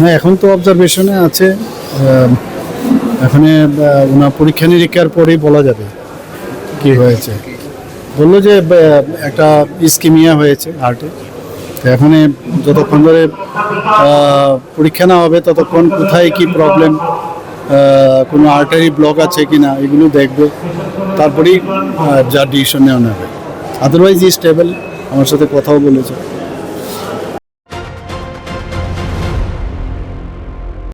না এখন তো অবজারভেশনে আছে এখানে ওনার পরীক্ষা নিরীক্ষার পরেই বলা যাবে কি হয়েছে। বলল যে একটা স্কিমিয়া হয়েছে হার্টে তো যতক্ষণ ধরে পরীক্ষা না হবে ততক্ষণ কোথায় কি প্রবলেম কোনো আর্টারি ব্লক আছে কি না এগুলো দেখবে। তারপরেই আহ, যা ডিসিশন নেওয়া হবে আদারওয়াইজ ই স্টেবল আমার সাথে কথাও বলেছে।